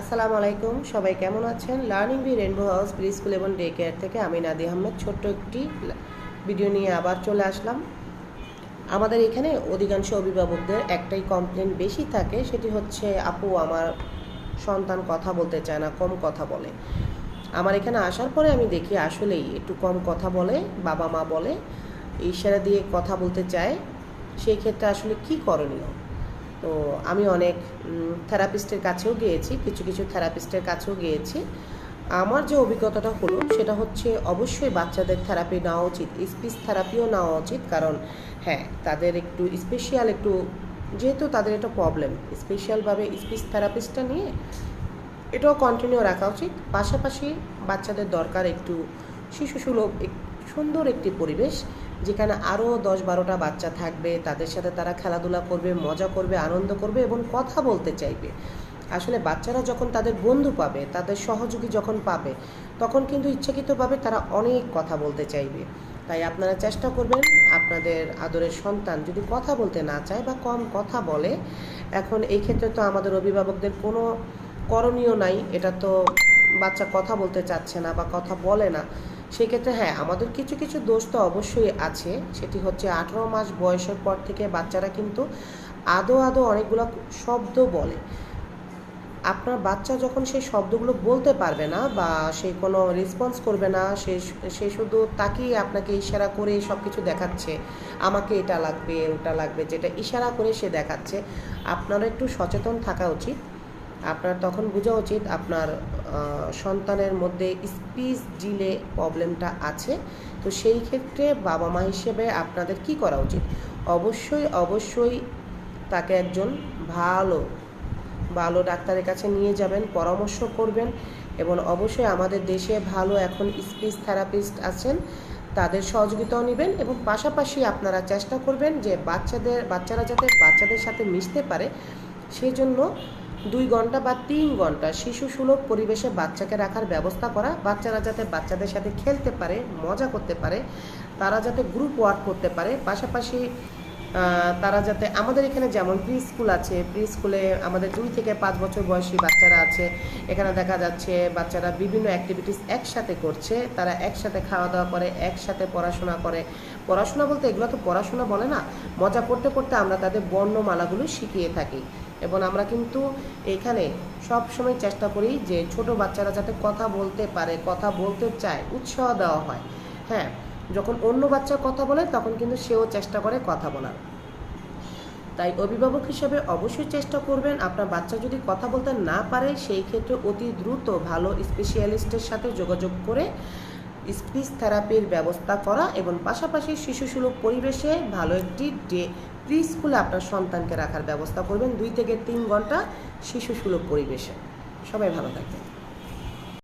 আসসালামু আলাইকুম, সবাই কেমন আছেন? Learning Bee Rainbow House preschool এবং ডে কেয়ার থেকে আমি নাদি আহমেদ। ছোট্ট একটি ভিডিও নিয়ে আবার চলে আসলাম। আমাদের এখানে অধিকাংশ অভিভাবকদের একটাই কমপ্লেন বেশি থাকে, সেটি হচ্ছে, আপু, আমার সন্তান কথা বলতে চায় না, কম কথা বলে। আমার এখানে আসার পরে আমি দেখি আসলেই একটু কম কথা বলে, বাবা মা বলে ইশারা দিয়ে কথা বলতে চায় সেই ক্ষেত্রে আসলে কি করণীয়? তো আমি অনেক থেরাপিস্টের কাছেও গিয়েছি, কিছু কিছু থেরাপিস্টের কাছেও গিয়েছি। আমার যে অভিজ্ঞতাটা হলো, সেটা হচ্ছে অবশ্যই বাচ্চাদের থেরাপি নেওয়া উচিত, স্পিচ থেরাপিও নেওয়া উচিত, কারণ হ্যাঁ তাদের একটু স্পেশিয়াল একটু, যেহেতু তাদের একটা প্রবলেম স্পেশালভাবে স্পিচ থেরাপিস্টটা নিয়ে এটাও কন্টিনিউ রাখা উচিত। পাশাপাশি বাচ্চাদের দরকার একটু শিশুসুলভ সুন্দর একটি পরিবেশ যেখানে আরও দশ বারোটা বাচ্চা থাকবে, তাদের সাথে তারা খেলাধুলা করবে, মজা করবে, আনন্দ করবে এবং কথা বলতে চাইবে। আসলে বাচ্চারা যখন তাদের বন্ধু পাবে, তাদের সহযোগী যখন পাবে, তখন কিন্তু ইচ্ছাকৃতভাবে তারা অনেক কথা বলতে চাইবে। তাই আপনারা চেষ্টা করবেন আপনাদের আদরের সন্তান যদি কথা বলতে না চায় বা কম কথা বলে, এখন এই ক্ষেত্রে তো আমাদের অভিভাবকদের কোনো করণীয় নাই। এটা তো বাচ্চা কথা বলতে চাচ্ছে না বা কথা বলে না। সেক্ষেত্রে হ্যাঁ আমাদের কিছু কিছু দোষ তো অবশ্যই আছে। সেটি হচ্ছে আঠারো মাস বয়সের পর থেকে বাচ্চারা কিন্তু আদো আদো অনেকগুলো শব্দ বলে। আপনার বাচ্চা যখন সেই শব্দগুলো বলতে পারবে না বা সে কোনো রেসপন্স করবে না, সে সে শুধু তাকেই আপনাকে ইশারা করে সব কিছু দেখাচ্ছে, আমাকে এটা লাগবে, ওটা লাগবে, যেটা ইশারা করে সে দেখাচ্ছে আপনারও একটু সচেতন থাকা উচিত। আপনার তখন বোঝা উচিত আপনার সন্তানের মধ্যে স্পিচ ডিলে প্রবলেমটা আছে। তো সেই ক্ষেত্রে বাবা মা হিসেবে আপনাদের কি করা উচিত? অবশ্যই অবশ্যই তাকে একজন ভালো ভালো ডাক্তারের কাছে নিয়ে যাবেন, পরামর্শ করবেন এবং অবশ্যই আমাদের দেশে ভালো এখন স্পিচ থেরাপিস্ট আছেন, তাদের সহযোগিতাও নেবেন এবং পাশাপাশি আপনারা চেষ্টা করবেন যে বাচ্চাদের, বাচ্চারা যাতে বাচ্চাদের সাথে মিশতে পারে, সেই জন্য দুই ঘণ্টা বা তিন ঘণ্টা শিশু সুলভ পরিবেশে বাচ্চাকে রাখার ব্যবস্থা করা, বাচ্চারা যাতে বাচ্চাদের সাথে খেলতে পারে, মজা করতে পারে, তারা যাতে গ্রুপ ওয়ার্ক করতে পারে, পাশাপাশি তারা যাতে আমাদের এখানে যেমন প্রি স্কুল আছে প্রি স্কুলে আমাদের দুই থেকে পাঁচ বছর বয়সী বাচ্চারা আছে, এখানে দেখা যাচ্ছে বাচ্চারা বিভিন্ন অ্যাক্টিভিটিস একসাথে করছে, তারা একসাথে খাওয়া দাওয়া করে, একসাথে পড়াশোনা করে। পড়াশোনা বলতে এগুলো তো পড়াশোনা বলে না, মজা করতে করতে আমরা তাদের বর্ণমালাগুলো শিখিয়ে থাকি। এবং আমরা কিন্তু এখানে সব সময় চেষ্টা করি যে ছোট বাচ্চারা যাতে কথা বলতে পারে, কথা বলতে চায়, উৎসাহ দেওয়া হয়। হ্যাঁ যখন অন্য বাচ্চা কথা বলে, তখন কিন্তু সেও চেষ্টা করে কথা বলার। তাই অভিভাবক হিসেবে অবশ্যই চেষ্টা করবেন, আপনার বাচ্চা যদি কথা বলতে না পারে, সেই ক্ষেত্রে অতি দ্রুত ভালো স্পেশালিস্টের সাথে যোগাযোগ করে স্পিচ থেরাপির ব্যবস্থা করা এবং পাশাপাশি শিশুসুলভ পরিবেশে ভালো একটি ডে প্রি স্কুলে আপনার সন্তানকে রাখার ব্যবস্থা করবেন দুই থেকে তিন ঘণ্টা শিশুসুলভ পরিবেশে। সবাই ভালো থাকবেন।